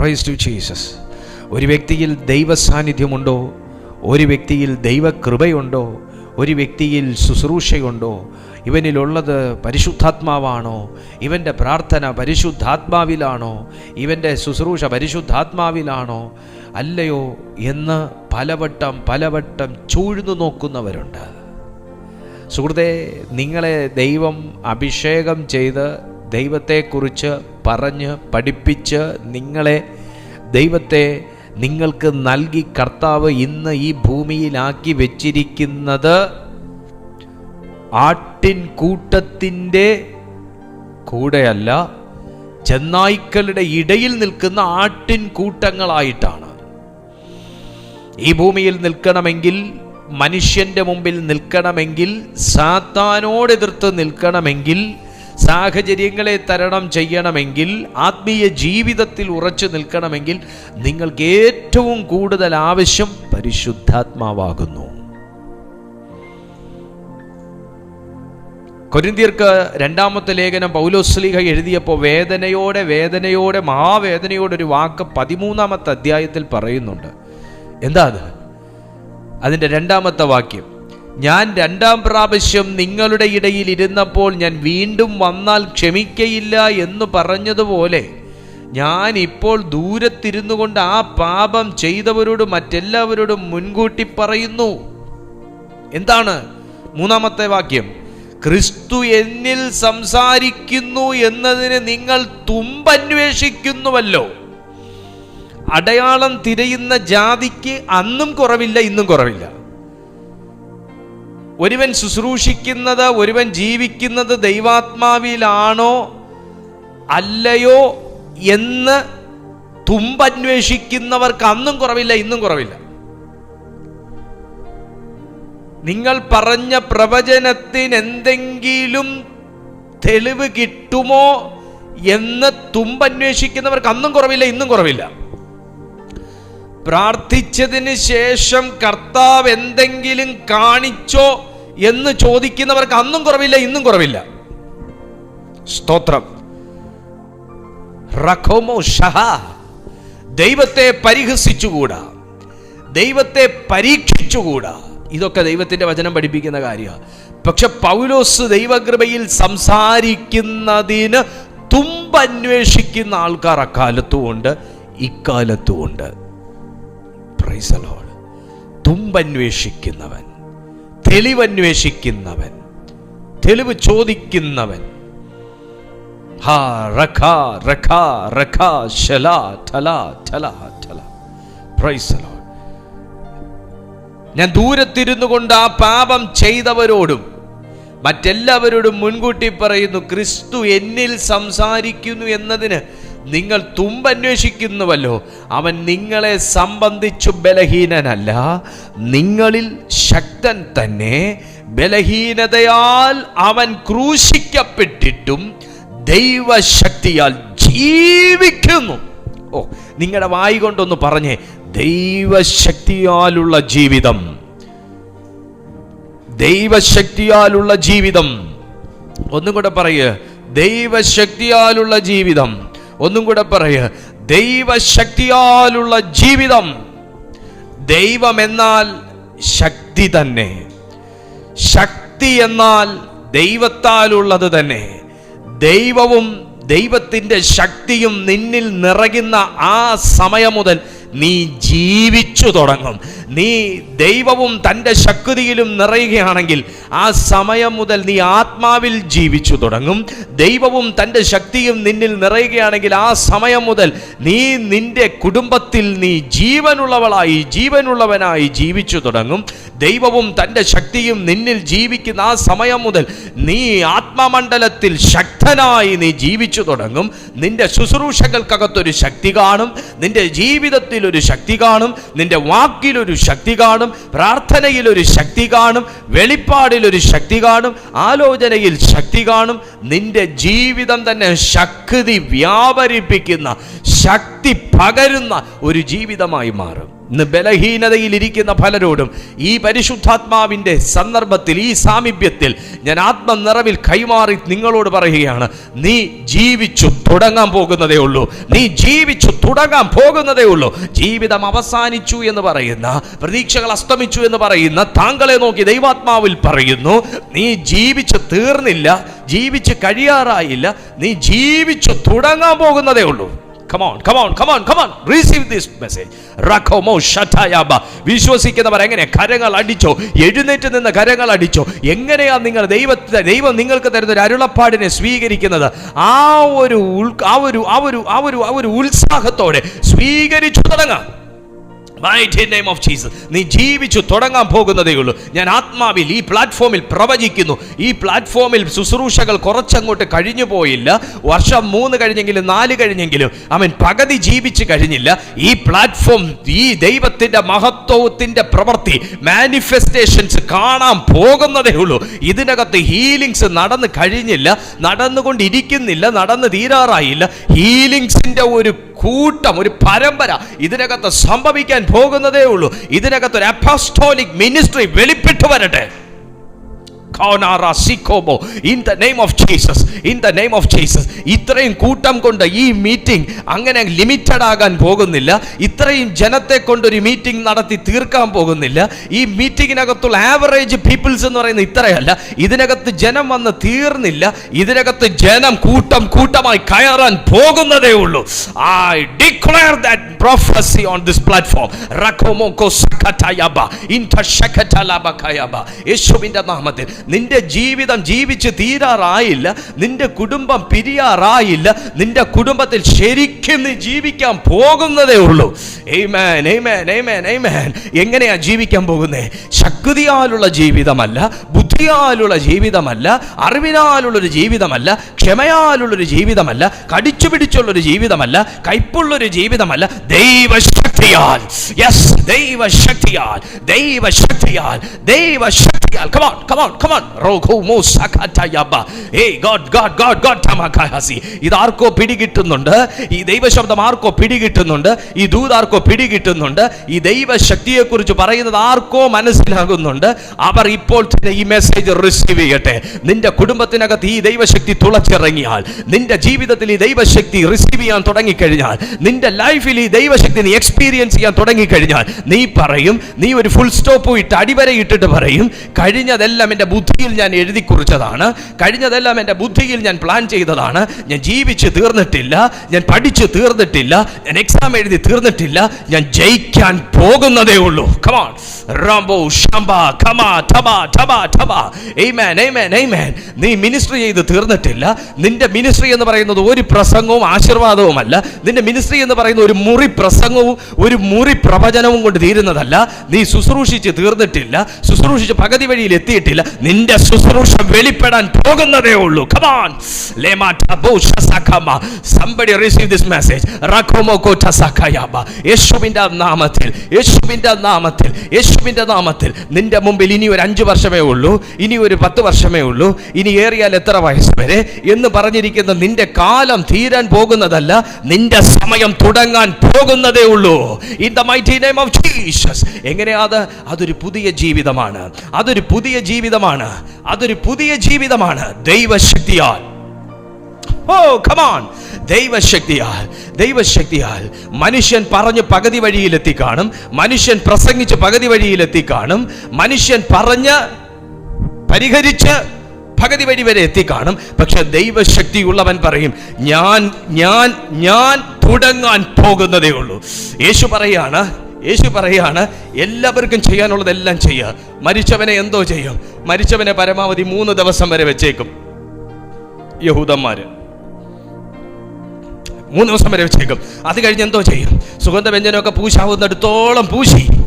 Price to Jesus. ഒരു വ്യക്തിയിൽ ദൈവ സാന്നിധ്യമുണ്ടോ ഒരു വ്യക്തിയിൽ ദൈവകൃപയുണ്ടോ? ഒരു വ്യക്തിയിൽ ശുശ്രൂഷയുണ്ടോ? ഇവനിലുള്ളത് പരിശുദ്ധാത്മാവാണോ? ഇവന്റെ പ്രാർത്ഥന പരിശുദ്ധാത്മാവിലാണോ? ഇവന്റെ ശുശ്രൂഷ പരിശുദ്ധാത്മാവിലാണോ? അല്ലയോ എന്ന് പലവട്ടം പലവട്ടം ചൂഴ്ന്നു നോക്കുന്നവരുണ്ട്. സുഹൃത്തെ നിങ്ങളെ ദൈവം അഭിഷേകം ചെയ്ത് ദൈവത്തെക്കുറിച്ച് പറഞ്ഞ് പഠിപ്പിച്ച് നിങ്ങളെ ദൈവത്തെ നിങ്ങൾക്ക് നൽകി കർത്താവ് ഇന്ന് ഈ ഭൂമിയിലാക്കി വെച്ചിരിക്കുന്നത് ആട്ടിൻ കൂട്ടത്തിന്റെ കൂടെയല്ല ചെന്നായ്ക്കളുടെ ഇടയിൽ നിൽക്കുന്ന ആട്ടിൻ കൂട്ടങ്ങളായിട്ടാണ് ഈ ഭൂമിയിൽ നിൽക്കണമെങ്കിൽ മനുഷ്യന്റെ മുമ്പിൽ നിൽക്കണമെങ്കിൽ സാത്താനോട് എതിർത്ത് നിൽക്കണമെങ്കിൽ സാഹചര്യങ്ങളെ തരണം ചെയ്യണമെങ്കിൽ ആത്മീയ ജീവിതത്തിൽ ഉറച്ചു നിൽക്കണമെങ്കിൽ നിങ്ങൾക്ക് ഏറ്റവും കൂടുതൽ ആവശ്യം പരിശുദ്ധാത്മാവാകുന്നു. കൊരിന്തിയർക്ക് രണ്ടാമത്തെ ലേഖനം പൗലോസ്ലിഹ എഴുതിയപ്പോൾ വേദനയോടെ വേദനയോടെ മഹാവേദനയോടെ ഒരു വാക്ക് പതിമൂന്നാമത്തെ അധ്യായത്തിൽ പറയുന്നുണ്ട്. എന്താ അത്? അതിന്റെ രണ്ടാമത്തെ വാക്യം. ഞാൻ രണ്ടാം പ്രാവശ്യം നിങ്ങളുടെ ഇടയിൽ ഇരുന്നപ്പോൾ ഞാൻ വീണ്ടും വന്നാൽ ക്ഷമിക്കയില്ല എന്ന് പറഞ്ഞതുപോലെ ഞാൻ ഇപ്പോൾ ദൂരത്തിരുന്നു കൊണ്ട് ആ പാപം ചെയ്തവരോട് മറ്റെല്ലാവരോടും മുൻകൂട്ടി പറയുന്നു. എന്താണ് മൂന്നാമത്തെ വാക്യം? ക്രിസ്തു എന്നിൽ സംസാരിക്കുന്നു എന്നതിന് നിങ്ങൾ തുമ്പന്വേഷിക്കുന്നുവല്ലോ. അടയാളം തിരയുന്ന ജാതിക്ക് അന്നും കുറവില്ല ഇന്നും കുറവില്ല. ഒരുവൻ ശുശ്രൂഷിക്കുന്നത് ഒരുവൻ ജീവിക്കുന്നത് ദൈവാത്മാവിലാണോ അല്ലയോ എന്ന് തുമ്പന്വേഷിക്കുന്നവർക്ക് അന്നും കുറവില്ല ഇന്നും കുറവില്ല. നിങ്ങൾ പറഞ്ഞ പ്രവചനത്തിന് എന്തെങ്കിലും തെളിവ് കിട്ടുമോ എന്ന് തുമ്പന്വേഷിക്കുന്നവർക്ക് അന്നും കുറവില്ല ഇന്നും കുറവില്ല. പ്രാർത്ഥിച്ചതിന് ശേഷം കർത്താവ് എന്തെങ്കിലും കാണിച്ചോ എന്ന് ചോദിക്കുന്നവർക്ക് അന്നും കുറവില്ല ഇന്നും കുറവില്ല. സ്തോത്രം. റഖോമോ ഷഹ. ദൈവത്തെ പരിഹസിച്ചുകൂടാ. ദൈവത്തെ പരീക്ഷിച്ചുകൂടാ. ഇതൊക്കെ ദൈവത്തിന്റെ വചനം പഠിപ്പിക്കുന്ന കാര്യമാണ് പക്ഷെ പൗലോസ് ദൈവകൃപയിൽ സംസാരിക്കുന്നതിന് തുമ്പന്വേഷിക്കുന്ന ആൾക്കാർ അക്കാലത്തും ഉണ്ട് ഇക്കാലത്തും ഉണ്ട് തുമ്പന്വേഷിക്കുന്നവൻ തെളിവന്വേഷിക്കുന്നവൻ തെളിവ് ചോദിക്കുന്നവൻ. ശല പ്രൈസ് ഞാൻ ദൂരത്തിരുന്നു കൊണ്ട് ആ പാപം ചെയ്തവരോടും മറ്റെല്ലാവരോടും മുൻകൂട്ടി പറയുന്നു ക്രിസ്തു എന്നിൽ സംസാരിക്കുന്നു എന്നതിന് നിങ്ങൾ തുമ്പന്വേഷിക്കുന്നുവല്ലോ. അവൻ നിങ്ങളെ സംബന്ധിച്ചു ബലഹീനനല്ല. നിങ്ങളിൽ ശക്തൻ തന്നെ. ബലഹീനതയാൽ അവൻ ക്രൂശിക്കപ്പെട്ടിട്ടും ദൈവശക്തിയാൽ ജീവിക്കുന്നു. ഓ നിങ്ങളുടെ വായി കൊണ്ടൊന്ന് പറഞ്ഞേ. ദൈവശക്തിയാലുള്ള ജീവിതം. ദൈവശക്തിയാലുള്ള ജീവിതം. ഒന്നും കൂടെ പറയുക ദൈവശക്തിയാലുള്ള ജീവിതം. ഒന്നും കൂടെ പറയുക ദൈവശക്തിയാലുള്ള ജീവിതം ദൈവം എന്നാൽ ശക്തി തന്നെ. ശക്തി എന്നാൽ ദൈവത്താലുള്ളത് തന്നെ. ദൈവവും ദൈവത്തിന്റെ ശക്തിയും നിന്നിൽ നിറയുന്ന ആ സമയം മുതൽ നീ ജീവിച്ചു തുടങ്ങും. നീ ദൈവവും തന്റെ ശക്തിയിലും നിറയുകയാണെങ്കിൽ ആ സമയം മുതൽ നീ ആത്മാവിൽ ജീവിച്ചു തുടങ്ങും. ദൈവവും തന്റെ ശക്തിയും നിന്നിൽ നിറയുകയാണെങ്കിൽ ആ സമയം മുതൽ നീ നിന്റെ കുടുംബത്തിൽ നീ ജീവനുള്ളവളായി ജീവനുള്ളവനായി ജീവിച്ചു തുടങ്ങും. ദൈവവും തന്റെ ശക്തിയും നിന്നിൽ ജീവിക്കുന്ന ആ സമയം മുതൽ നീ ആത്മമണ്ഡലത്തിൽ ശക്തനായി നീ ജീവിച്ചു തുടങ്ങും. നിന്റെ ശുശ്രൂഷകൾക്കകത്തൊരു ശക്തി കാണും. നിന്റെ ജീവിതത്തിൽ ഒരു ശക്തി കാണും. നിന്റെ വാക്കിലൊരു ശക്തി കാണും. പ്രാർത്ഥനയിലൊരു ശക്തി കാണും. വെളിപ്പാടിലൊരു ശക്തി കാണും. ആലോചനയിൽ ശക്തി കാണും. നിന്റെ ജീവിതം തന്നെ ശക്തി വ്യാപരിപ്പിക്കുന്ന ശക്തി പകരുന്ന ഒരു ജീവിതമായി മാറും. ഇന്ന് ബലഹീനതയിൽ ഇരിക്കുന്ന പലരോടും ഈ പരിശുദ്ധാത്മാവിന്റെ സന്ദർഭത്തിൽ ഈ സാമീപ്യത്തിൽ ഞാൻ ആത്മനിറവിൽ കൈമാറി നിങ്ങളോട് പറയുകയാണ് നീ ജീവിച്ചു തുടങ്ങാൻ പോകുന്നതേ ഉള്ളൂ. നീ ജീവിച്ചു തുടങ്ങാൻ പോകുന്നതേ ഉള്ളൂ. ജീവിതം അവസാനിച്ചു എന്ന് പറയുന്ന പ്രതീക്ഷകൾ അസ്തമിച്ചു എന്ന് പറയുന്ന താങ്കളെ നോക്കി ദൈവാത്മാവിൽ പറയുന്നു നീ ജീവിച്ചു തീർന്നില്ല ജീവിച്ച് കഴിയാറായില്ല നീ ജീവിച്ചു തുടങ്ങാൻ പോകുന്നതേ ഉള്ളൂ. Come on, come on, come on, come on. Receive this. റഖോമോ. വിശ്വസിക്കുന്നവർ എങ്ങനെ കരങ്ങൾ അടിച്ചോ എഴുന്നേറ്റ് നിന്ന് കരങ്ങൾ അടിച്ചോ എങ്ങനെയാ നിങ്ങൾ ദൈവത്തെ ദൈവം നിങ്ങൾക്ക് തരുന്ന ഒരു അരുളപ്പാടിനെ സ്വീകരിക്കുന്നത് ആ ഒരു ആ ഒരു ആ ഒരു ആ ഒരു ആ ഒരു ഉത്സാഹത്തോടെ സ്വീകരിച്ചു തുടങ്ങാം Mighty നെയിം ഓഫ് ജീസസ് നീ ജീവിച്ചു തുടങ്ങാൻ പോകുന്നതേ ഉള്ളൂ. ഞാൻ ആത്മാവിൽ ഈ പ്ലാറ്റ്ഫോമിൽ പ്രവചിക്കുന്നു. ഈ പ്ലാറ്റ്ഫോമിൽ ശുശ്രൂഷകൾ കുറച്ചങ്ങോട്ട് കഴിഞ്ഞു പോയില്ല. വർഷം മൂന്ന് കഴിഞ്ഞെങ്കിലും നാല് കഴിഞ്ഞെങ്കിലും അവൻ പകുതി ജീവിച്ചു കഴിഞ്ഞില്ല. ഈ പ്ലാറ്റ്ഫോം ഈ ദൈവത്തിന്റെ മഹത്വത്തിന്റെ പ്രവൃത്തി മാനിഫെസ്റ്റേഷൻസ് കാണാൻ പോകുന്നതേ ഉള്ളൂ. ഇതിനകത്ത് ഹീലിങ്സ് നടന്നു കഴിഞ്ഞില്ല. നടന്നുകൊണ്ടിരിക്കുന്നില്ല. നടന്നു തീരാറായില്ല. ഹീലിങ്സിന്റെ ഒരു കൂട്ടം ഒരു പരമ്പര ഇതിനകത്ത് സംഭവിക്കാൻ പോകുന്നതേ ഉള്ളൂ. ഇതിനകത്ത് ഒരു അപ്പോസ്റ്റോലിക് മിനിസ്ട്രി വെളിപ്പെട്ടു വരട്ടെ. Kaunara the name of Jesus, in the name of Jesus. ഇത്രയും കൂട്ടം കൊണ്ട് ഈ മീറ്റിംഗ് അങ്ങനെ ലിമിറ്റഡ് ആകാൻ പോകുന്നില്ല. ഇത്രയും ജനത്തെ കൊണ്ടൊരു മീറ്റിംഗ് നടത്തി തീർക്കാൻ പോകുന്നില്ല. ഈ മീറ്റിങ്ങിനകത്തുള്ള ആവറേജ് പീപ്പിൾസ് എന്ന് പറയുന്നത് ഇത്രയല്ല. ഇതിനകത്ത് ജനം വന്ന് തീർന്നില്ല. ഇതിനകത്ത് ജനം കൂട്ടം കൂട്ടമായി കയറാൻ പോകുന്നതേ ഉള്ളൂ. I declare that prophecy on this platform. റക്കോമോക്കോ സഖതയബ ഇൻതശകതലബകയബ യേശുവിന്റെ നാമത്തിൽ നിന്റെ ജീവിതം ജീവിച്ച് തീരാറായില്ല നിന്റെ കുടുംബം പിരിയാറായില്ല നിന്റെ കുടുംബത്തിൽ ശരിക്കും നീ ജീവിക്കാൻ പോകുന്നതേ ഉള്ളൂ. എങ്ങനെയാ ജീവിക്കാൻ പോകുന്നേ ശക്തിയാലുള്ള ജീവിതമല്ല ബുദ്ധിയാലുള്ള ജീവിതമല്ല അറിവിനാലുള്ളൊരു ജീവിതമല്ല ക്ഷമയാലുള്ളൊരു ജീവിതമല്ല കടിച്ചു പിടിച്ചുള്ളൊരു ജീവിതമല്ല കൈപ്പുള്ളൊരു ജീവിതമല്ല. ദൈവശക്തിയാൽ യെസ് ദൈവശക്തിയാൽ ദൈവശക്തിയാൽ ദൈവശക്തിയാൽ. Come on come on come on റോഘുമോ സഖതയബ ഏയ് ഗോഡ് ഗോഡ് ഗോഡ് ഗോഡ് തമകഹസി ഇതാർക്കോ പിടികിട്ടുന്നുണ്ട്? ഈ ദൈവശബ്ദം ആർക്കോ പിടികിട്ടുന്നുണ്ട്? ഈ ദൂതാർക്കോ പിടികിട്ടുന്നുണ്ട്? ഈ ദൈവശക്തിയെക്കുറിച്ച് പറയുന്നത് ആർക്കോ മനസ്സിലാകുന്നുണ്ട്? അവർ ഇപ്പോൾ തന്നെ ഈ മെസ്സേജ് റിസീവ് ചെയ്യട്ടെ. നിന്റെ കുടുംബത്തിനകത്ത് ഈ ദൈവശക്തി തുളച്ചിറങ്ങിയാൽ നിന്റെ ജീവിതത്തിൽ ഈ ദൈവശക്തി റിസീവ് ചെയ്യാൻ തുടങ്ങിക്കഴിഞ്ഞാൽ നിന്റെ ലൈഫിൽ ഈ ദൈവശക്തി നീ എക്സ്പീരിയൻസ് ചെയ്യാൻ തുടങ്ങിക്കഴിഞ്ഞാൽ നീ പറയും നീ ഒരു ഫുൾ സ്റ്റോപ്പ് ഇട്ട് അടിവരയിട്ടിട്ട് പറയും കഴിഞ്ഞതെല്ലാം എന്റെ ബുദ്ധിയിൽ ഞാൻ എഴുതി കുറിച്ചതാണ് കഴിഞ്ഞതെല്ലാം എന്റെ ബുദ്ധിയിൽ ഞാൻ പ്ലാൻ ചെയ്തതാണ് ഞാൻ ജീവിച്ച് തീർന്നിട്ടില്ല ഞാൻ പഠിച്ച് തീർന്നിട്ടില്ല ഞാൻ എക്സാം എഴുതി തീർന്നിട്ടില്ല ഞാൻ ജയിക്കാൻ പോകുന്നതേ ഉള്ളൂ. കമാൺ റാംബോ ഷംബ ഖമാ ഠബ ഠബ ഠബ ആമേൻ എയ്മാൻ എയ്മാൻ നീ മിനിസ്ട്രി ചെയ്ത് തീർന്നിട്ടില്ല. നിന്റെ മിനിസ്ട്രി എന്ന് പറയുന്നത് ഒരു പ്രസംഗവും ആശീർവാദവുമല്ല നിന്റെ മിനിസ്ട്രി എന്ന് പറയുന്ന ഒരു മുറി പ്രസംഗവും ഒരു മുറി പ്രവചനവും കൊണ്ട് തീരുന്നതല്ല. നീ ശുശ്രൂഷിച്ച് തീർന്നിട്ടില്ല. ശുശ്രൂഷിച്ച് പകുതി വഴിയിൽ എത്തിയിട്ടില്ല. നിന്റെ ശുശ്രൂഷ വെളിപ്പെടാൻ പോകുന്നതേ ഉള്ളൂ. Come on somebody receive this message. യേശുവിന്റെ നാമത്തിൽ യേശുവിന്റെ നാമത്തിൽ യേശുവിന്റെ നാമത്തിൽ നിന്റെ മുമ്പിൽ ഇനി ഒരു അഞ്ച് വർഷമേ ഉള്ളൂ. ഇനി ഒരു പത്ത് വർഷമേ ഉള്ളൂ. ഇനി ഏറിയാൽ എത്ര വയസ്സ് വരെ? എന്ന് പറഞ്ഞിരിക്കുന്ന നിന്റെ കാലം തീരാൻ പോകുന്നതല്ല നിന്റെ സമയം തുടങ്ങാൻ പോകുന്നതേ ഉള്ളൂ. In the mighty name of Jesus എങ്ങനെയാത്? അതൊരു പുതിയ ജീവിതമാണ്. അതൊരു പുതിയ ജീവിതമാണ്. അതൊരു പുതിയ ജീവിതമാണ്. ദൈവശക്തിയാൽ. ഓ കമാൺ ദൈവശക്തിയാൽ. ദൈവശക്തിയാൽ. മനുഷ്യൻ പറഞ്ഞ് പകുതി വഴിയിലെത്തി കാണും. മനുഷ്യൻ പ്രസംഗിച്ച് പകുതി വഴിയിലെത്തി കാണും. മനുഷ്യൻ പറഞ്ഞ് പരിഹരിച്ച് ഭഗതി വഴി വരെ എത്തിക്കാണും. പക്ഷെ ദൈവശക്തിയുള്ളവൻ പറയും ഞാൻ ഞാൻ ഞാൻ തുടങ്ങാൻ പോകുന്നതേ ഉള്ളൂ. യേശു പറയാണ് യേശു പറയാണ് എല്ലാവർക്കും ചെയ്യാനുള്ളതെല്ലാം ചെയ്യുക മരിച്ചവനെ എന്തോ ചെയ്യും. മരിച്ചവനെ പരമാവധി മൂന്ന് ദിവസം വരെ വെച്ചേക്കും. യഹൂദന്മാര്. മൂന്ന് ദിവസം വരെ വെച്ചേക്കും. അത് കഴിഞ്ഞ് എന്തോ ചെയ്യും? സുഗന്ധവ്യഞ്ജനമൊക്കെ പൂശാവുന്നിടത്തോളം പൂശി.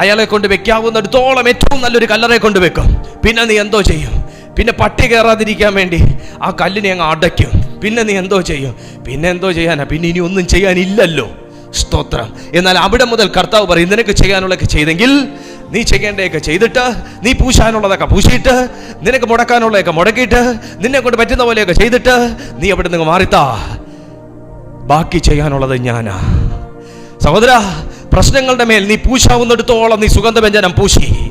അയാളെ കൊണ്ട് വെക്കാവുന്നിടത്തോളം ഏറ്റവും നല്ലൊരു കല്ലറെ കൊണ്ട് വെക്കും. പിന്നെ നീ എന്തോ ചെയ്യും? പിന്നെ പട്ടി കയറാതിരിക്കാൻ വേണ്ടി ആ കല്ലിനെ അങ്ങ് അടയ്ക്കും. പിന്നെ നീ എന്തോ ചെയ്യും? പിന്നെ എന്തോ ചെയ്യാനാ? പിന്നെ ഇനി ഒന്നും ചെയ്യാനില്ലല്ലോ. സ്തോത്രം. എന്നാൽ അവിടെ മുതൽ കർത്താവ് പറയും നിനക്ക് ചെയ്യാനുള്ളതൊക്കെ ചെയ്തെങ്കിൽ നീ ചെയ്യേണ്ടതൊക്കെ ചെയ്തിട്ട് നീ പൂശാനുള്ളതൊക്കെ പൂശിയിട്ട് നിനക്ക് മുടക്കാനുള്ളതൊക്കെ മുടക്കിയിട്ട് നിന്നെ കൊണ്ട് പറ്റുന്ന പോലെയൊക്കെ ചെയ്തിട്ട് നീ അവിടെ നിന്ന് മാറിത്താ. ബാക്കി ചെയ്യാനുള്ളത് ഞാനാ. സഹോദര പ്രശ്നങ്ങളുടെ മേൽ നീ പൂശാവുന്നിടത്തോളം നീ സുഗന്ധവ്യഞ്ജനം പൂശി.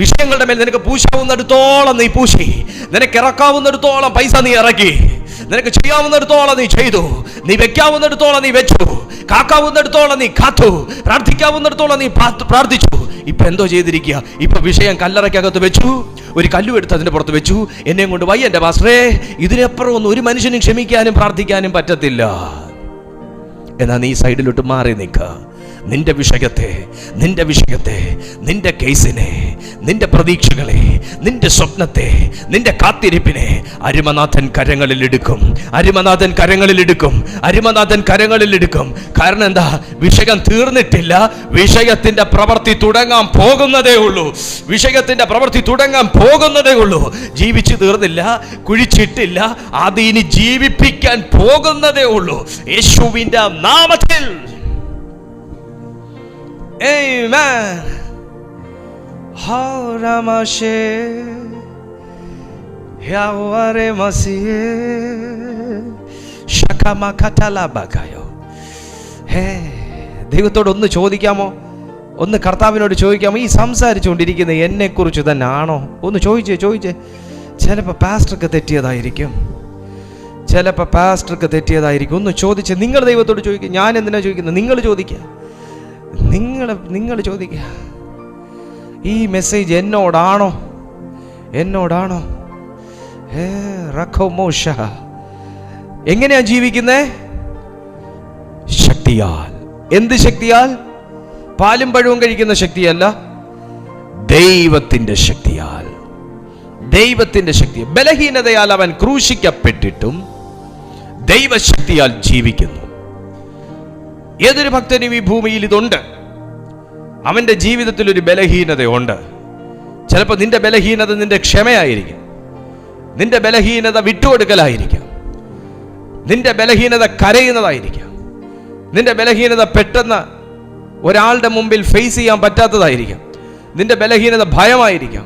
വിഷയങ്ങളുടെ മേൽ നിനക്ക് പൂശാവുന്നിടത്തോളം നീ പൂശി. നിനക്ക് ഇറക്കാവുന്നിടത്തോളം പൈസ നീ ഇറക്കി. നിനക്ക് ചെയ്യാവുന്നിടത്തോളം നീ ചെയ്തു. നീ വെക്കാവുന്നിടത്തോളം നീ വെച്ചു. കാക്കാവുന്നിടത്തോളം നീ കാത്തു. പ്രാർത്ഥിക്കാവുന്നിടത്തോളം നീ പ്രാർത്ഥിച്ചു. ഇപ്പൊ എന്തോ ചെയ്തിരിക്കുക? ഇപ്പൊ വിഷയം കല്ലറയ്ക്കകത്ത് വെച്ചു. ഒരു കല്ലു എടുത്ത് അതിന്റെ പുറത്ത് വെച്ചു. എന്നെയും കൊണ്ട് വയ്യ എന്റെ പാസ്റ്ററേ. ഇതിനപ്പുറം ഒന്നും ഒരു മനുഷ്യനും ക്ഷമിക്കാനും പ്രാർത്ഥിക്കാനും പറ്റത്തില്ല. എന്നാ നീ സൈഡിലോട്ട് മാറി നിൽക്ക. നിന്റെ വിഷയത്തെ നിന്റെ വിഷയത്തെ നിന്റെ കേസിനെ നിന്റെ പ്രതീക്ഷകളെ നിന്റെ സ്വപ്നത്തെ നിന്റെ കാത്തിരിപ്പിനെ അരിമനാഥൻ കരങ്ങളിൽ എടുക്കും. അരിമനാഥൻ കരങ്ങളിൽ എടുക്കും. അരിമനാഥൻ കരങ്ങളിൽ എടുക്കും. കാരണം എന്താ? വിഷയം തീർന്നിട്ടില്ല. വിഷയത്തിന്റെ പ്രവൃത്തി തുടങ്ങാൻ പോകുന്നതേ ഉള്ളൂ. വിഷയത്തിന്റെ പ്രവൃത്തി തുടങ്ങാൻ പോകുന്നതേ ഉള്ളൂ. ജീവിച്ചു തീർന്നില്ല കുഴിച്ചിട്ടില്ല. അത് ഇനി ജീവിപ്പിക്കാൻ പോകുന്നതേ ഉള്ളൂ. യേശുവിന്റെ നാമത്തിൽ Amen. Haramashe Yaware Masiye Shakamakatalabacayo ഹേ ദൈവത്തോട് ഒന്ന് ചോദിക്കാമോ? ഒന്ന് കർത്താവിനോട് ചോദിക്കാമോ? ഈ സംസാരിച്ചുകൊണ്ടിരിക്കുന്ന എന്നെക്കുറിച്ച് തന്നെ ആണോ ഒന്ന് ചോദിച്ചേ ചോദിച്ചേ. ചിലപ്പോൾ പാസ്റ്റർക്ക് തെറ്റിയതായിരിക്കും. ചിലപ്പോൾ പാസ്റ്റർക്ക് തെറ്റിയതായിരിക്കും. ഒന്ന് ചോദിച്ചേ നിങ്ങൾ ദൈവത്തോട് ചോദിക്കുക. ഞാൻ എന്തിനാ ചോദിക്കുന്നത്? നിങ്ങൾ ചോദിക്കുക. നിങ്ങൾ നിങ്ങൾ ചോദിക്കുക ഈ മെസ്സേജ് എന്നോടാണോ? എന്നോടാണോ? ഏ എങ്ങനെയാ ജീവിക്കുന്നേ? ശക്തിയാൽ. എന്ത് ശക്തിയാൽ? പാലും പഴവും കഴിക്കുന്ന ശക്തിയല്ല ദൈവത്തിന്റെ ശക്തിയാൽ. ദൈവത്തിന്റെ ശക്തി ബലഹീനതയാൽ അവൻ ക്രൂശിക്കപ്പെട്ടിട്ടും ദൈവശക്തിയാൽ ജീവിക്കുന്നു. ഏതൊരു ഭക്തനും ഈ ഭൂമിയിൽ ഇതുണ്ട്. അവന്റെ ജീവിതത്തിൽ ഒരു ബലഹീനതയുണ്ട്. ചിലപ്പോൾ നിന്റെ ബലഹീനത നിന്റെ ക്ഷമയായിരിക്കും. നിന്റെ ബലഹീനത വിട്ടുകൊടുക്കലായിരിക്കാം. നിന്റെ ബലഹീനത കരയുന്നതായിരിക്കാം. നിന്റെ ബലഹീനത പെട്ടെന്ന് ഒരാളുടെ മുമ്പിൽ ഫേസ് ചെയ്യാൻ പറ്റാത്തതായിരിക്കാം. നിന്റെ ബലഹീനത ഭയമായിരിക്കാം.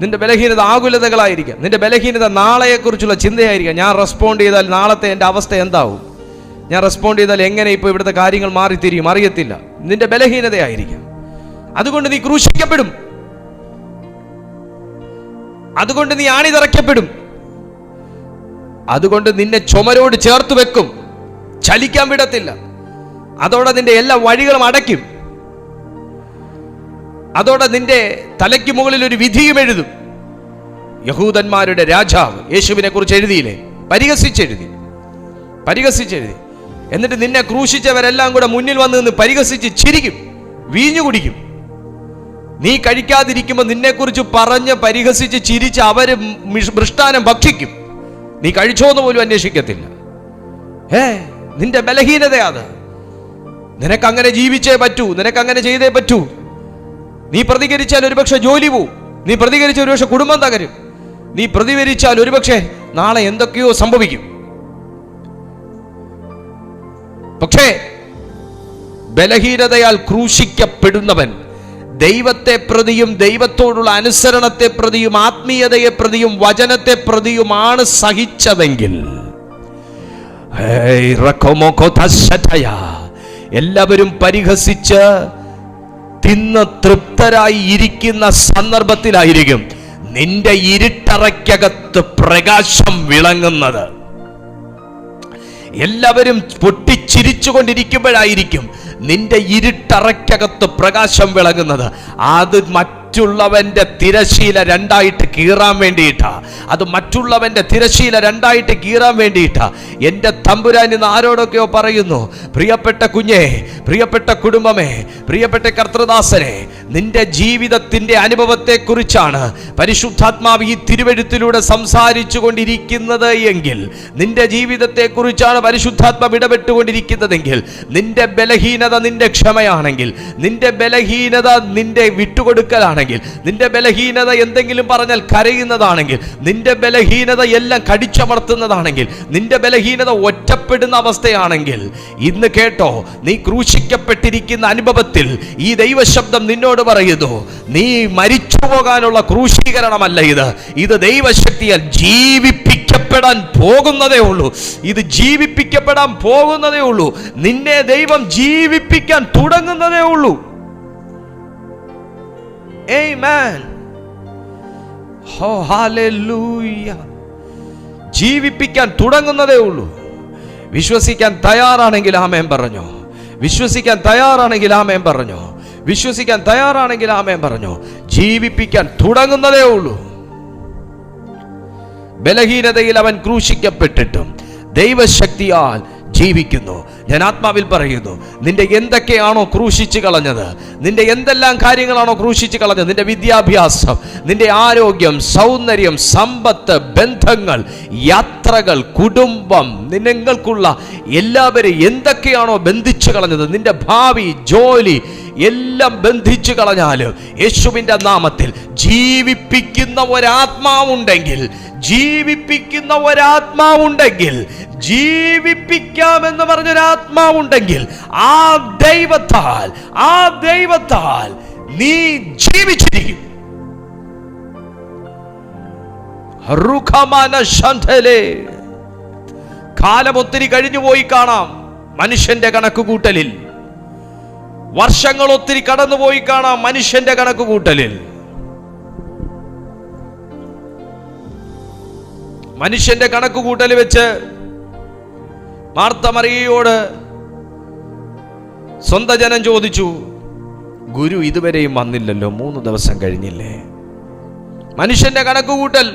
നിന്റെ ബലഹീനത ആകുലതകളായിരിക്കാം. നിന്റെ ബലഹീനത നാളെയെക്കുറിച്ചുള്ള ചിന്തയായിരിക്കാം. ഞാൻ റെസ്പോണ്ട് ചെയ്താൽ നാളത്തെ എന്റെ അവസ്ഥ എന്താവും? ഞാൻ റെസ്പോണ്ട് ചെയ്താൽ എങ്ങനെ ഇപ്പോൾ ഇവിടുത്തെ കാര്യങ്ങൾ മാറിത്തിരിയും? അറിയത്തില്ല. നിന്റെ ബലഹീനതയായിരിക്കാം. അതുകൊണ്ട് നീ ക്രൂശിക്കപ്പെടും. അതുകൊണ്ട് നീ ആണിതറയ്ക്കപ്പെടും. അതുകൊണ്ട് നിന്നെ ചുമരോട് ചേർത്ത് വെക്കും. ചലിക്കാൻ വിടത്തില്ല. അതോടെ നിന്റെ എല്ലാ വഴികളും അടയ്ക്കും. അതോടെ നിന്റെ തലയ്ക്ക് മുകളിൽ ഒരു വിധിയും എഴുതും. യഹൂദന്മാരുടെ രാജാവ് യേശുവിനെ കുറിച്ച് എഴുതിയില്ലേ? പരിഹസിച്ചെഴുതി. പരിഹസിച്ചെഴുതി. എന്നിട്ട് നിന്നെ ക്രൂശിച്ചവരെല്ലാം കൂടെ മുന്നിൽ വന്ന് നിന്ന് പരിഹസിച്ച് ചിരിക്കും. വീഞ്ഞു കുടിക്കും നീ കഴിക്കാതിരിക്കുമ്പോൾ നിന്നെക്കുറിച്ച് പറഞ്ഞ് പരിഹസിച്ച് ചിരിച്ച് അവർ മിഷ്- മൃഷ്ടാനം ഭക്ഷിക്കും. നീ കഴിച്ചോന്ന് പോലും അന്വേഷിക്കത്തില്ല. ഏ നിന്റെ ബലഹീനതയാ അത്. നിനക്ക് അങ്ങനെ ജീവിച്ചേ പറ്റൂ നിനക്ക് അങ്ങനെ ചെയ്തേ പറ്റൂ. നീ പ്രതികരിച്ചാൽ ഒരുപക്ഷെ ജോലി പോവും നീ പ്രതികരിച്ച ഒരുപക്ഷെ കുടുംബം തകരും നീ പ്രതികരിച്ചാൽ ഒരുപക്ഷെ നാളെ എന്തൊക്കെയോ സംഭവിക്കും. പക്ഷേ ബലഹീനതയാൽ ക്രൂശിക്കപ്പെടുന്നവൻ ദൈവത്തെ പ്രതിയും ദൈവത്തോടുള്ള അനുസരണത്തെ പ്രതിയും ആത്മീയതയെ പ്രതിയും വചനത്തെ പ്രതിയുമാണ് സഹിച്ചതെങ്കിൽ. എല്ലാവരും പരിഹസിച്ച് തിന്ന് തൃപ്തരായി ഇരിക്കുന്ന സന്ദർഭത്തിലായിരിക്കും നിന്റെ ഇരുട്ടറയ്ക്കകത്ത് പ്രകാശം വിളങ്ങുന്നത് എല്ലാവരും പൊട്ടിച്ചിരിച്ചുകൊണ്ടിരിക്കുമ്പോഴായിരിക്കും നിന്റെ ഇരുട്ടറയ്ക്കകത്ത് പ്രകാശം വിളങ്ങുന്നത്. അത് മറ്റുള്ളവന്റെ തിരശീല രണ്ടായിട്ട് കീറാൻ വേണ്ടിയിട്ടാ. അത് മറ്റുള്ളവന്റെ തിരശീല രണ്ടായിട്ട് കീറാൻ വേണ്ടിയിട്ടാ. എന്റെ തമ്പുരാൻ ഇന്ന് ആരോടൊക്കെയോ പറയുന്നു പ്രിയപ്പെട്ട കുഞ്ഞേ പ്രിയപ്പെട്ട കുടുംബമേ പ്രിയപ്പെട്ട കർത്തൃദാസനെ നിന്റെ ജീവിതത്തിന്റെ അനുഭവത്തെക്കുറിച്ചാണ് പരിശുദ്ധാത്മാവ് ഈ തിരുവഴുത്തിലൂടെ സംസാരിച്ചു കൊണ്ടിരിക്കുന്നത് എങ്കിൽ നിന്റെ ജീവിതത്തെക്കുറിച്ചാണ് പരിശുദ്ധാത്മാവ് ഇടപെട്ടുകൊണ്ടിരിക്കുന്നതെങ്കിൽ നിന്റെ ബലഹീനത നിന്റെ ക്ഷമയാണെങ്കിൽ നിന്റെ ബലഹീനത നിന്റെ വിട്ടുകൊടുക്കലാണെങ്കിൽ നിന്റെ ബലഹീനത എന്തെങ്കിലും പറഞ്ഞാൽ കരയുന്നതാണെങ്കിൽ നിന്റെ ബലഹീനത എല്ലാം കടിച്ചമർത്തുന്നതാണെങ്കിൽ നിന്റെ ബലഹീനത ഒറ്റപ്പെടുന്ന അവസ്ഥയാണെങ്കിൽ ഇന്ന് കേട്ടോ നീ ക്രൂശിക്കപ്പെട്ടിരിക്കുന്ന അനുഭവത്തിൽ ഈ ദൈവശബ്ദം നിന്നോട് പറയുന്നു നീ മരിച്ചു പോകാനുള്ള ക്രൂശീകരണമല്ല ഇത്. ഇത് ദൈവശക്തിയാൽ ജീവിപ്പിക്കപ്പെടാൻ പോകുന്നതേ ഉള്ളൂ. ഇത് ജീവിപ്പിക്കപ്പെടാൻ പോകുന്നതേ ഉള്ളൂ. നിന്നെ ദൈവം ജീവിപ്പിക്കാൻ തുടങ്ങുന്നതേ ഉള്ളൂ. Amen. Oh. ജീവിപ്പിക്കാൻ തുടങ്ങുന്നതേ ഉള്ളൂ. വിശ്വസിക്കാൻ തയ്യാറാണെങ്കിൽ ആമേൻ പറഞ്ഞു. വിശ്വസിക്കാൻ തയ്യാറാണെങ്കിൽ ആമേൻ പറഞ്ഞു. വിശ്വസിക്കാൻ തയ്യാറാണെങ്കിൽ ആമേൻ പറഞ്ഞു. ജീവിപ്പിക്കാൻ തുടങ്ങുന്നതേ ഉള്ളൂ. ബലഹീനതയിൽ അവൻ ക്രൂശിക്കപ്പെട്ടിട്ടും ദൈവശക്തിയാൽ ജീവിക്കുന്നു. ഞാൻ ആത്മാവിൽ പറയുന്നു നിന്റെ എന്തൊക്കെയാണോ ക്രൂശിച്ച് കളഞ്ഞത്? നിന്റെ എന്തെല്ലാം കാര്യങ്ങളാണോ ക്രൂശിച്ച് കളഞ്ഞത്? നിന്റെ വിദ്യാഭ്യാസം നിന്റെ ആരോഗ്യം സൗന്ദര്യം സമ്പത്ത് ബന്ധങ്ങൾ യാത്രകൾ കുടുംബം നിങ്ങൾക്കുള്ള എല്ലാവരും എന്തൊക്കെയാണോ ബന്ധിച്ചു കളഞ്ഞത്? നിന്റെ ഭാവി ജോലി എല്ലാം ബന്ധിച്ചു കളഞ്ഞാൽ യേശുവിന്റെ നാമത്തിൽ ജീവിപ്പിക്കുന്ന ഒരാത്മാവുണ്ടെങ്കിൽ ജീവിപ്പിക്കുന്ന ഒരാത്മാവുണ്ടെങ്കിൽ ജീവിപ്പിക്കാമെന്ന് പറഞ്ഞൊരാത്മാവുണ്ടെങ്കിൽ ആ ദൈവത്താൽ ആ ദൈവത്താൽ നീ ജീവിച്ചിരിക്കും. കാലം ഒത്തിരി കഴിഞ്ഞു പോയി കാണാം മനുഷ്യന്റെ കണക്ക് കൂട്ടലിൽ വർഷങ്ങൾ ഒത്തിരി കടന്നുപോയി കാണാം മനുഷ്യന്റെ കണക്ക് കൂട്ടലിൽ. മനുഷ്യന്റെ കണക്ക് കൂട്ടൽ വെച്ച് മാർത്ത മറിയയോട് സ്വന്തം ജനം ചോദിച്ചു ഗുരു ഇതുവരെയും വന്നില്ലല്ലോ മൂന്ന് ദിവസം കഴിഞ്ഞില്ലേ? മനുഷ്യന്റെ കണക്ക് കൂട്ടൽ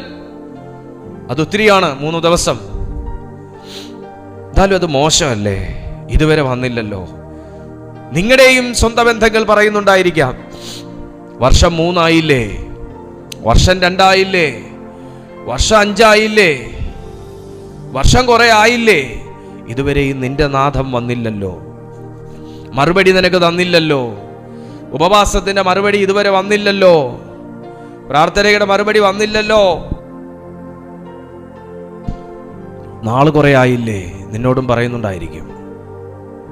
അതൊത്തിരിയാണ് മൂന്ന് ദിവസം. എന്നാലും അത് മോശമല്ലേ? ഇതുവരെ വന്നില്ലല്ലോ. നിങ്ങളുടെയും സ്വന്തം ബന്ധങ്ങൾ പറയുന്നുണ്ടായിരിക്കാം. വർഷം മൂന്നായില്ലേ? വർഷം രണ്ടായില്ലേ? വർഷം അഞ്ചായില്ലേ? വർഷം കുറെ ആയില്ലേ? ഇതുവരെയും നിന്റെ നാഥം വന്നില്ലല്ലോ. മറുപടി നിനക്ക് തന്നില്ലല്ലോ. ഉപവാസത്തിന്റെ മറുപടി ഇതുവരെ വന്നില്ലല്ലോ. പ്രാർത്ഥനയുടെ മറുപടി വന്നില്ലല്ലോ. നാൾ കുറെ ആയില്ലേ? നിന്നോടും പറയുന്നുണ്ടായിരിക്കും.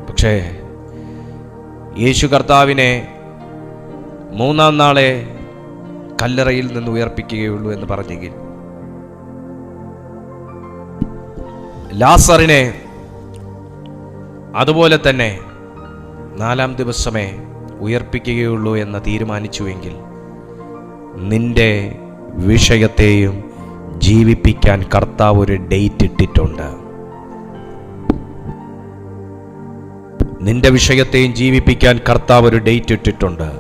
പക്ഷേ യേശു കർത്താവിനെ മൂന്നാം നാളെ കല്ലറയിൽ നിന്ന് ഉയർപ്പിക്കുകയുള്ളൂ എന്ന് പറഞ്ഞെങ്കിൽ. ലാസറിനെ അതുപോലെ തന്നെ നാലാം ദിവസമേ ഉയർപ്പിക്കുകയുള്ളൂ എന്ന് തീരുമാനിച്ചുവെങ്കിൽ നിന്റെ വിഷയത്തെയും ജീവിപ്പിക്കാൻ കർത്താവ് ഒരു ഡേറ്റ് ഇട്ടിട്ടുണ്ട്. നിന്റെ വിഷയത്തെയും ജീവിപ്പിക്കാൻ കർത്താവ് ഒരു ഡേറ്റ് ഇട്ടിട്ടുണ്ട്.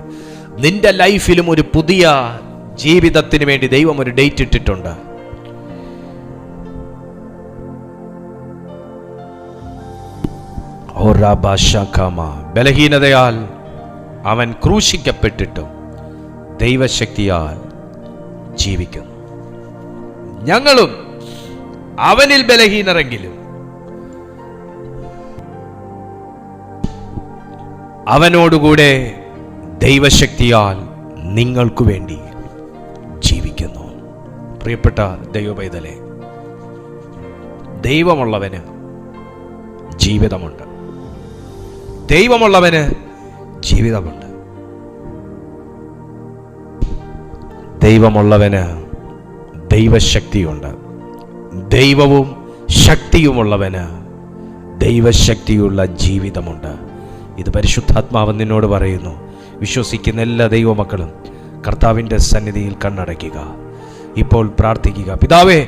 നിന്റെ ലൈഫിലും ഒരു പുതിയ ജീവിതത്തിന് വേണ്ടി ദൈവം ഒരു ഡേറ്റ് ഇട്ടിട്ടുണ്ട്. ബലഹീനതയാൽ അവൻ ക്രൂശിക്കപ്പെട്ടിട്ടും ദൈവശക്തിയാൽ ജീവിക്കുന്നു. ഞങ്ങളും അവനിൽ ബലഹീനരെങ്കിലും അവനോടുകൂടെ ദൈവശക്തിയാൽ നിങ്ങൾക്കു വേണ്ടി ജീവിക്കുന്നു. പ്രിയപ്പെട്ട ദൈവപൈതലെ ദൈവമുള്ളവന് ജീവിതമുണ്ട്. ദൈവമുള്ളവന് ജീവിതമുണ്ട്. ദൈവമുള്ളവന് ദൈവശക്തിയുണ്ട്. ദൈവവും ശക്തിയുമുള്ളവന് ദൈവശക്തിയുള്ള ജീവിതമുണ്ട്. ഇത് പരിശുദ്ധാത്മാവ് നിന്നോട് പറയുന്നു. വിശ്വസിക്കുന്ന എല്ലാ ദൈവമക്കളും കർത്താവിന്റെ സന്നിധിയിൽ കണ്ണടയ്ക്കുക. ഇപ്പോൾ പ്രാർത്ഥിക്കുക. പിതാവേ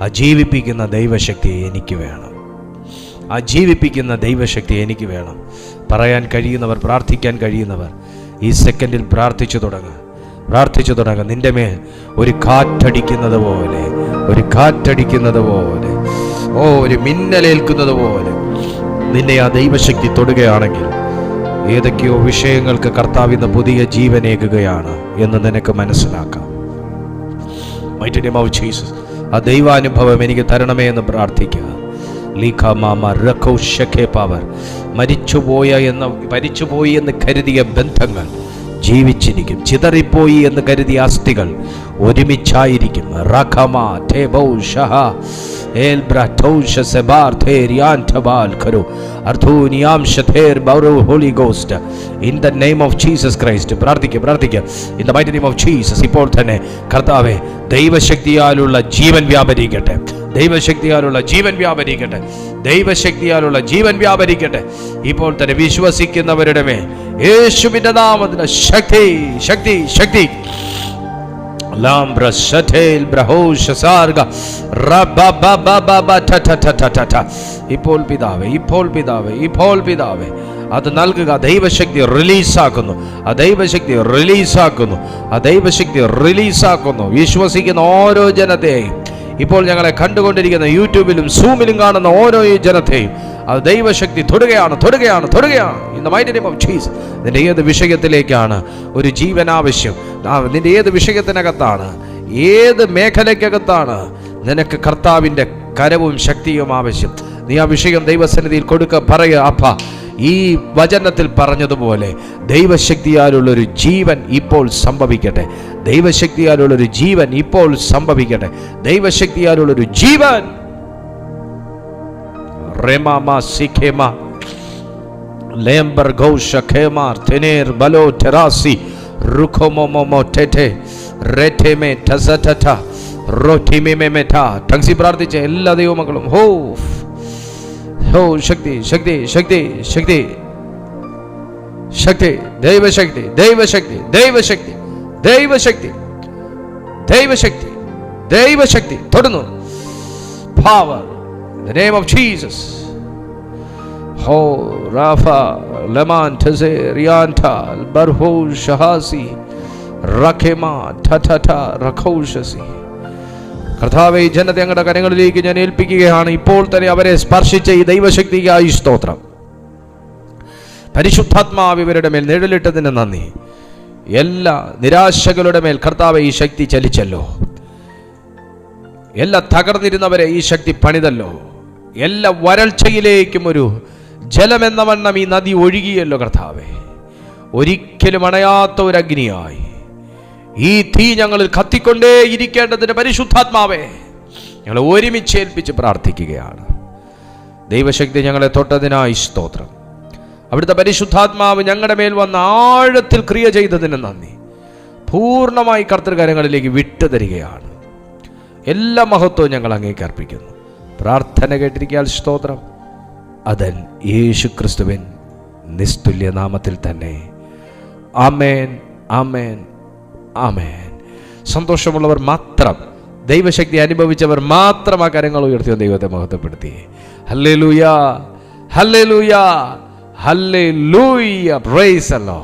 അജീവിപ്പിക്കുന്ന ജീവിപ്പിക്കുന്ന ദൈവശക്തി എനിക്ക് വേണം. അജീവിപ്പിക്കുന്ന ജീവിപ്പിക്കുന്ന ദൈവശക്തി എനിക്ക് വേണം. പറയാൻ കഴിയുന്നവർ പ്രാർത്ഥിക്കാൻ കഴിയുന്നവർ ഈ സെക്കൻഡിൽ പ്രാർത്ഥിച്ചു തുടങ്ങുക പ്രാർത്ഥിച്ചു തുടങ്ങുക നിന്റെ മേൽ ഒരു കാറ്റടിക്കുന്നത് പോലെ ഒരു കാറ്റടിക്കുന്നത് പോലെ ഓ ഒരു മിന്നലേൽക്കുന്നത് പോലെ നിന്നെ ആ ദൈവശക്തി തൊടുകയാണെങ്കിൽ ഏതൊക്കെയോ വിഷയങ്ങൾക്ക് കർത്താവിന്ന് പുതിയ ജീവനേകുകയാണ് എന്ന് നിനക്ക് മനസ്സിലാക്കാം. ആ ദൈവാനുഭവം എനിക്ക് തരണമേ എന്ന് പ്രാർത്ഥിക്കുക. ലീഖ മാമ പവർ. മരിച്ചുപോയ എന്ന് മരിച്ചുപോയി എന്ന് കരുതിയ ബന്ധങ്ങൾ ജീവിച്ചിരിക്കും. ചിതറിപ്പോയി എന്ന് കരുതിയ അസ്ഥികൾ ഒരുമിച്ചായിരിക്കും. റഖമ ഠേബൗ ഷഹ El bratosha sebar therian tabal karo. Arthuniam shather bauru Holy Ghost. In the name of Jesus Christ. പ്രാർത്ഥിക്കുക പ്രാർത്ഥിക്കുക in the mighty name of Jesus ഇപ്പോൾ തന്നെ കർത്താവെ ദൈവശക്തിയാലുള്ള ജീവൻ വ്യാപരിക്കട്ടെ ദൈവശക്തിയാലുള്ള ജീവൻ വ്യാപരിക്കട്ടെ ദൈവശക്തിയാലുള്ള ജീവൻ വ്യാപരിക്കട്ടെ ഇപ്പോൾ തന്നെ വിശ്വസിക്കുന്നവരുടെ മേൽ യേശുവിന്റെ നാമത്തിന് ശക്തി ശക്തി ശക്തി ഇപ്പോൾ പിതാവേ ഇപ്പോൾ പിതാവേ ഇപ്പോൾ പിതാവേ. അത് നൽകുക ദൈവശക്തി റിലീസാക്കുന്നു. ആ ദൈവശക്തി റിലീസാക്കുന്നു. ആ ദൈവശക്തി റിലീസാക്കുന്നു. വിശ്വസിക്കുന്ന ഓരോ ജനത്തെയും. ഇപ്പോൾ ഞങ്ങളെ കണ്ടുകൊണ്ടിരിക്കുന്ന യൂട്യൂബിലും സൂമിലും കാണുന്ന ഓരോ ഈ ജനത്തെയും. അത് ദൈവശക്തി തൊടുകയാണ് തൊടുകയാണ് തൊടുകയാണ്. ഇന്ന് മൈൻഡ് നെയിം ഓഫ് ജീസ് നിന്റെ ഏത് വിഷയത്തിലേക്കാണ് ഒരു ആ, നിന്റെ ഏത് വിഷയത്തിനകത്താണ്? ഏത് മേഖലയ്ക്കകത്താണ്? നിനക്ക് കർത്താവിന്റെ കരവും ശക്തിയും ആവശ്യം. നീ ആ വിഷയം ദൈവസന്നിധിയിൽ കൊടുക്ക പറയുക അപ്പ. ഈ വചനത്തിൽ പറഞ്ഞതുപോലെ ദൈവശക്തിയാലുള്ളൊരു ജീവൻ ഇപ്പോൾ സംഭവിക്കട്ടെ. ദൈവശക്തിയാലുള്ളൊരു ജീവൻ ഇപ്പോൾ സംഭവിക്കട്ടെ. ദൈവശക്തിയാലുള്ളൊരു ജീവൻ ടങ്സി പ്രാർത്ഥിച്ച എല്ലാ ദൈവമക്കളും ഹോ ഹോ ശക്തി ശക്തി ശക്തി ശക്തി ശക്തി ദൈവശക്തി ദൈവശക്തി ദൈവശക്തി ദൈവശക്തി ദൈവശക്തി ദൈവശക്തി തൊടുന്നു power. In the name of Jesus. Ho Rafa Leman Taze Rianta Barho Shahasi Rakema Tatata Rakoshasi കർത്താവെ ജനത ഞങ്ങളുടെ കരങ്ങളിലേക്ക് ഞാൻ ഏൽപ്പിക്കുകയാണ്. ഇപ്പോൾ തന്നെ അവരെ സ്പർശിച്ച ഈ ദൈവശക്തിക്കായി സ്തോത്രം. പരിശുദ്ധാത്മാവ് ഇവരുടെ മേൽ നിഴലിട്ടതിന് നന്ദി. എല്ലാ നിരാശകളുടെ മേൽ കർത്താവ് ഈ ശക്തി ചലിച്ചല്ലോ. എല്ലാ തകർന്നിരുന്നവരെ ഈ ശക്തി പണിതല്ലോ. എല്ലാ വരൾച്ചയിലേക്കും ഒരു ജലമെന്ന വണ്ണം ഈ നദി ഒഴുകിയല്ലോ കർത്താവെ. ഒരിക്കലും അണയാത്ത ഒരു അഗ്നിയായി. ഈ തീ ഞങ്ങളിൽ കത്തിക്കൊണ്ടേ ഇരിക്കേണ്ടതിന് പരിശുദ്ധാത്മാവേ ഞങ്ങൾ ഒരുമിച്ച് ഏൽപ്പിച്ച് പ്രാർത്ഥിക്കുകയാണ്. ദൈവശക്തി ഞങ്ങളെ തൊട്ടതിനായി സ്തോത്രം. അവിടുത്തെ പരിശുദ്ധാത്മാവ് ഞങ്ങളുടെ മേൽ വന്ന ആഴത്തിൽ ക്രിയ ചെയ്തതിന് നന്ദി. പൂർണമായി കർത്തൃകാര്യങ്ങളിലേക്ക് വിട്ടുതരികയാണ്. എല്ലാ മഹത്വവും ഞങ്ങൾ അങ്ങേക്ക് അർപ്പിക്കുന്നു. പ്രാർത്ഥന കേട്ടിരിക്കാൻ സ്തോത്രം. അതൻ യേശു ക്രിസ്തുവിൻ നിസ്തുല്യ നാമത്തിൽ തന്നെ. ആമേൻ ആമേൻ ആമേൻ. സന്തോഷമുള്ളവർ മാത്രം ദൈവശക്തി അനുഭവിച്ചവർ മാത്രം ആ കരങ്ങൾ ഉയർത്തിയ ദൈവത്തെ മഹത്വപ്പെടുത്തി ഹല്ലേ ലൂയ ഹല്ലേ ലൂയ ഹല്ലേ ലൂയ പ്രൈസ് അല്ലോ